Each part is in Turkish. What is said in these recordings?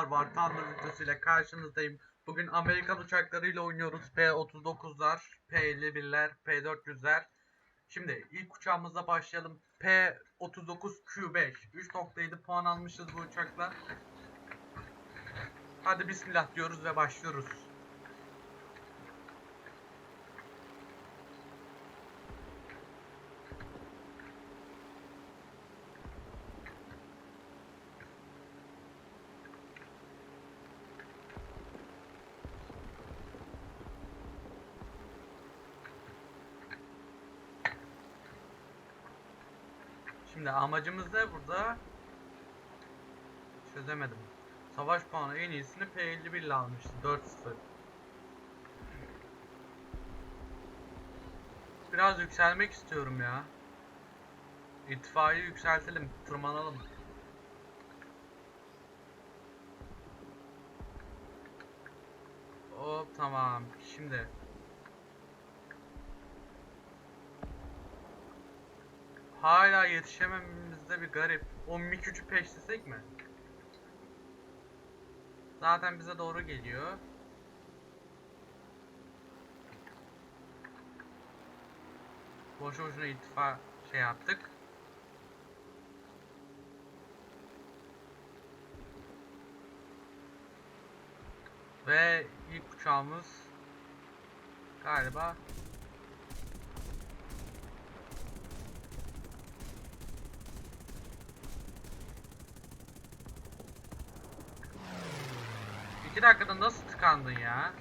selamlar var. Tanrı videosuyla karşınızdayım. Bugün Amerikan uçaklarıyla oynuyoruz. P-39'lar, P-51'ler, P-400'ler. Şimdi ilk uçağımızla başlayalım. P-39Q5. 3.7 puan almışız bu uçakla. Hadi bismillah diyoruz ve başlıyoruz. Şimdi amacımız ne burada? Çözemedim. Savaş puanı en iyisini P51 ile almıştı. 4-0. Biraz yükselmek istiyorum ya. İtfaiye yükseltelim, tırmanalım. Hop tamam. Şimdi Hala yetişemememizde bir garip. O mik gücü peşlesek mi? Zaten bize doğru geliyor. Boşu boşuna ittifa şey yaptık. Ve ilk uçağımız galiba İki dakikada nasıl tıkandın ya?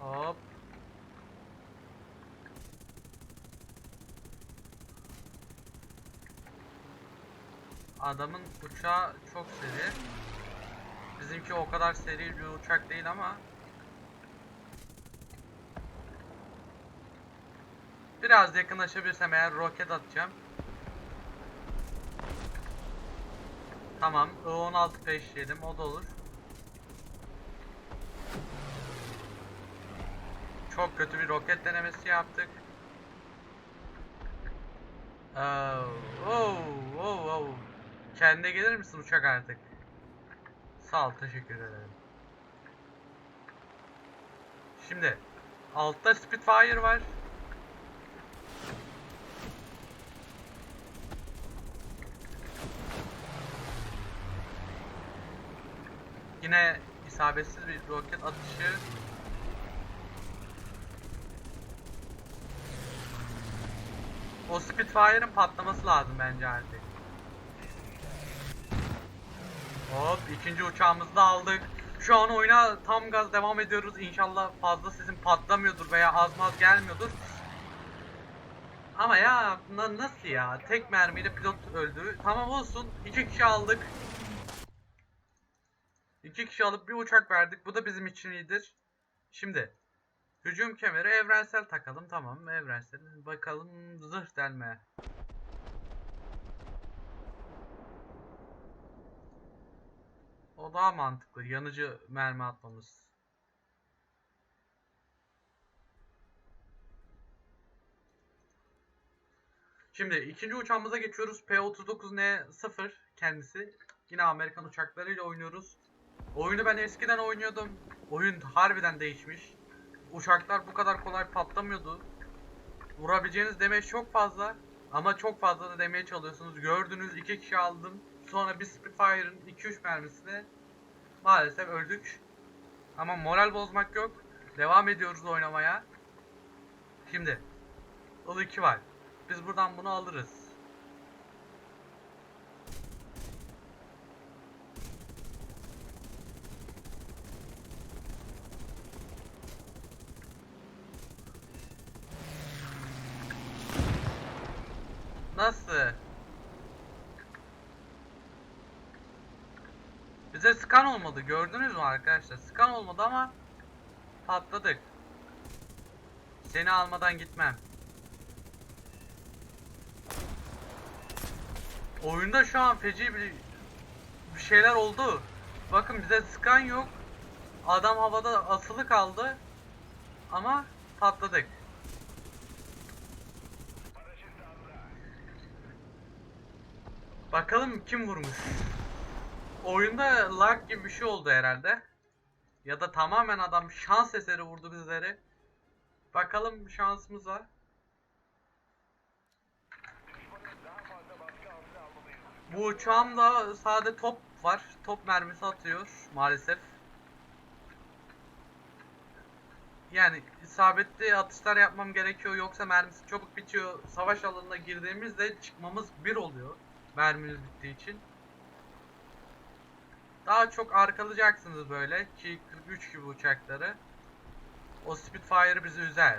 Hop. Adamın uçağı çok seri. Bizimki o kadar seri bir uçak değil ama Biraz yakınlaşabilirsem eğer roket atacağım. Tamam. I-16 peşledim. O da olur. Çok kötü bir roket denemesi yaptık. Oh, oh, oh, oh. Kendine gelir misin uçak artık? Sağ ol, teşekkür ederim. Şimdi altta Spitfire var. Yine isabetsiz bir roket atışı. O Spitfire'ın patlaması lazım bence artık. Hop ikinci uçağımızı da aldık. Şu an oyuna tam gaz devam ediyoruz. İnşallah fazla sizin patlamıyordur veya az maz gelmiyordur. Ama ya na- nasıl ya? Tek mermiyle pilot öldü. Tamam olsun. İki kişi aldık. İki kişi alıp bir uçak verdik. Bu da bizim için iyidir. Şimdi hücum kemeri evrensel takalım. Tamam evrensel. Bakalım zırh delme. O daha mantıklı. Yanıcı mermi atmamız. Şimdi ikinci uçağımıza geçiyoruz. P-39N0 kendisi. Yine Amerikan uçaklarıyla oynuyoruz. Oyunu ben eskiden oynuyordum. Oyun harbiden değişmiş. Uçaklar bu kadar kolay patlamıyordu. Vurabileceğiniz demeç çok fazla. Ama çok fazla da demeye çalıyorsunuz. Gördünüz iki kişi aldım. Sonra bir Spitfire'ın 2-3 mermisine maalesef öldük. Ama moral bozmak yok. Devam ediyoruz oynamaya. Şimdi Il-2 var. Biz buradan bunu alırız. Nasıl? Bize skan olmadı gördünüz mü arkadaşlar? Skan olmadı ama patladık. Seni almadan gitmem. Oyunda şu an feci bir, bir şeyler oldu. Bakın bize skan yok. Adam havada asılı kaldı. Ama patladık. Bakalım kim vurmuş. Oyunda lag gibi bir şey oldu herhalde. Ya da tamamen adam şans eseri vurdu bizleri. Bakalım şansımıza. Bu uçağımda sade top var. Top mermisi atıyor maalesef. Yani isabetli atışlar yapmam gerekiyor yoksa mermisi çabuk bitiyor. Savaş alanına girdiğimizde çıkmamız bir oluyor. Mermimiz bittiği için. Daha çok arkalayacaksınız böyle. Ki 43 gibi uçakları. O Spitfire bizi üzer.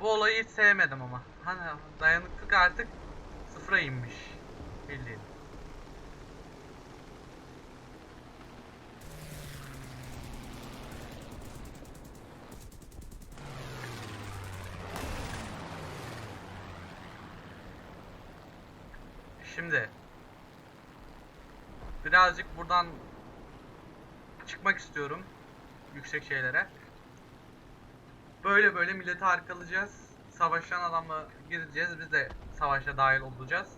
Bu olayı hiç sevmedim ama. Hani dayanıklık artık sıfıra inmiş. Bildiğin. Şimdi birazcık buradan çıkmak istiyorum yüksek şeylere. Böyle böyle milleti arkalayacağız. Savaşan adamla gireceğiz. Biz de savaşa dahil olacağız.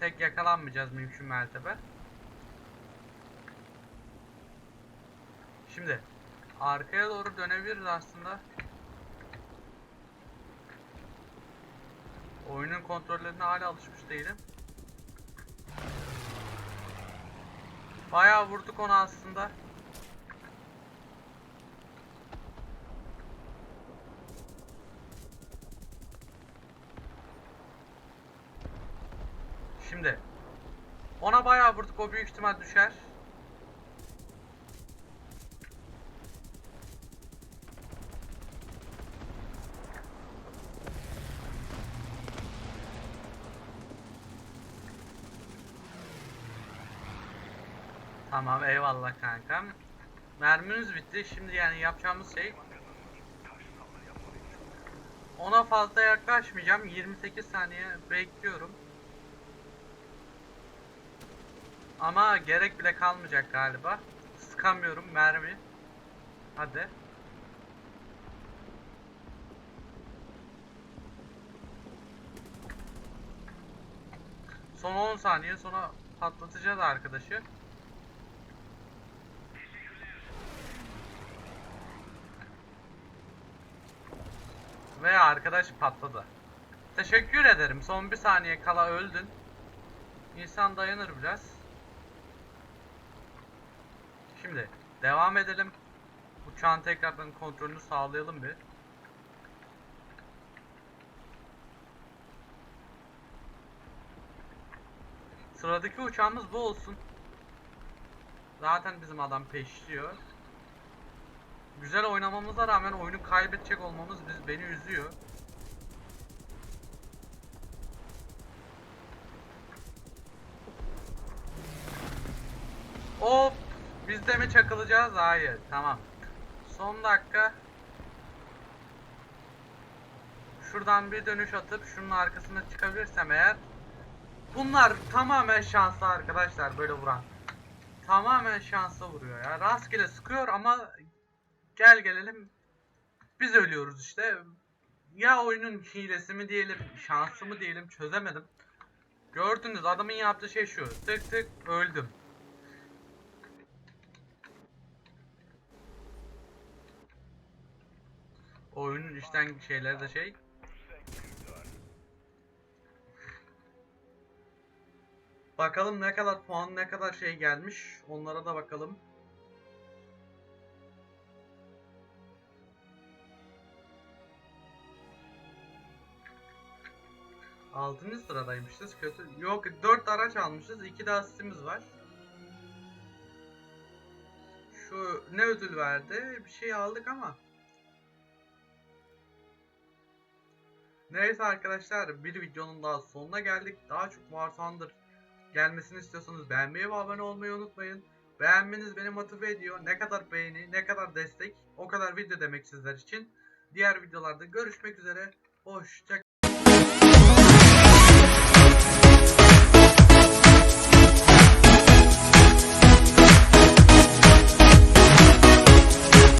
Tek yakalanmayacağız mümkün mertebe. Şimdi arkaya doğru dönebiliriz aslında. Oyunun kontrollerine hala alışmış değilim. Bayağı vurduk onu aslında. Şimdi ona bayağı vurduk o büyük ihtimal düşer. Tamam eyvallah kankam. Mermimiz bitti. Şimdi yani yapacağımız şey ona fazla yaklaşmayacağım. 28 saniye bekliyorum. Ama gerek bile kalmayacak galiba. Sıkamıyorum mermi. Hadi. Son 10 saniye sonra patlatacağız arkadaşı. Ve arkadaş patladı. Teşekkür ederim. Son bir saniye kala öldün. İnsan dayanır biraz. Şimdi devam edelim. Uçağın tekrardan kontrolünü sağlayalım bir. Sıradaki uçağımız bu olsun. Zaten bizim adam peşliyor. Güzel oynamamıza rağmen oyunu kaybedecek olmamız biz, beni üzüyor. Hop! Biz de mi çakılacağız? Hayır. Tamam. Son dakika. Şuradan bir dönüş atıp şunun arkasına çıkabilirsem eğer. Bunlar tamamen şanslı arkadaşlar böyle vuran. Tamamen şansa vuruyor ya. Rastgele sıkıyor ama gel gelelim biz ölüyoruz işte. Ya oyunun hilesi mi diyelim, şansı mı diyelim çözemedim. Gördünüz adamın yaptığı şey şu. Tık tık öldüm. Oyunun işten şeyleri de şey. Bakalım ne kadar puan ne kadar şey gelmiş. Onlara da bakalım. Altıncı sıradaymışız. Kötü. Yok 4 araç almışız. 2 de var. Şu ne ödül verdi? Bir şey aldık ama. Neyse arkadaşlar bir videonun daha sonuna geldik. Daha çok War Thunder gelmesini istiyorsanız beğenmeyi ve abone olmayı unutmayın. Beğenmeniz beni motive ediyor. Ne kadar beğeni, ne kadar destek o kadar video demek sizler için. Diğer videolarda görüşmek üzere. Hoşça